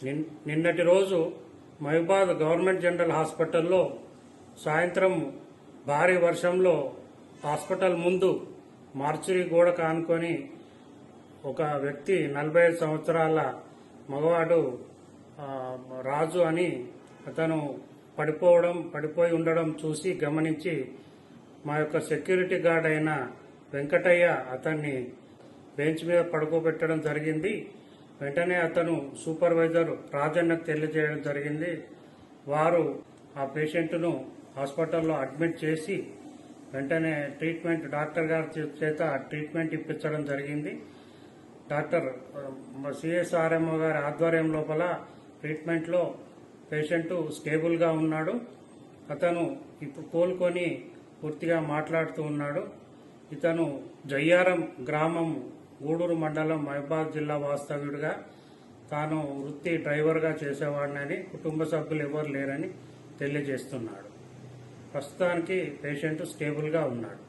నిన్- నిన్నటి రోజు మహిబాద్ గవర్నమెంట్ జనరల్ హాస్పిటల్లో సాయంత్రం భారీ వర్షంలో హాస్పిటల్ ముందు మార్చురీ గోడ కానుకొని ఒక వ్యక్తి నలభై ఐదు సంవత్సరాల మగవాడు రాజు అని అతను పడిపోవడం పడిపోయి ఉండడం చూసి గమనించి మా యొక్క సెక్యూరిటీ గార్డ్ అయిన వెంకటయ్య అతన్ని బెంచ్ మీద పడుకోబెట్టడం జరిగింది. వెంటనే అతను సూపర్వైజర్ రాజన్నకు తెలియజేయడం జరిగింది. వారు ఆ పేషెంట్ను హాస్పిటల్లో అడ్మిట్ చేసి వెంటనే ట్రీట్మెంట్ డాక్టర్ గారి చేత ట్రీట్మెంట్ ఇప్పించడం జరిగింది. డాక్టర్ సిఎస్ఆర్ఎంఓ గారి ఆధ్వర్యం లోపల ట్రీట్మెంట్లో పేషెంట్ స్టేబుల్గా ఉన్నాడు. అతను ఇప్పుడు కోలుకొని పూర్తిగా మాట్లాడుతూ ఉన్నాడు. ఇతను జయ్యారం గ్రామం గూడూరు మండలం మహబాద్ జిల్లా వాస్తవ్యుడిగా తాను వృత్తి డ్రైవర్గా చేసేవాడినని కుటుంబ సభ్యులు ఎవరు లేరని తెలియజేస్తున్నాడు. ప్రస్తుతానికి పేషెంట్ స్టేబుల్గా ఉన్నాడు.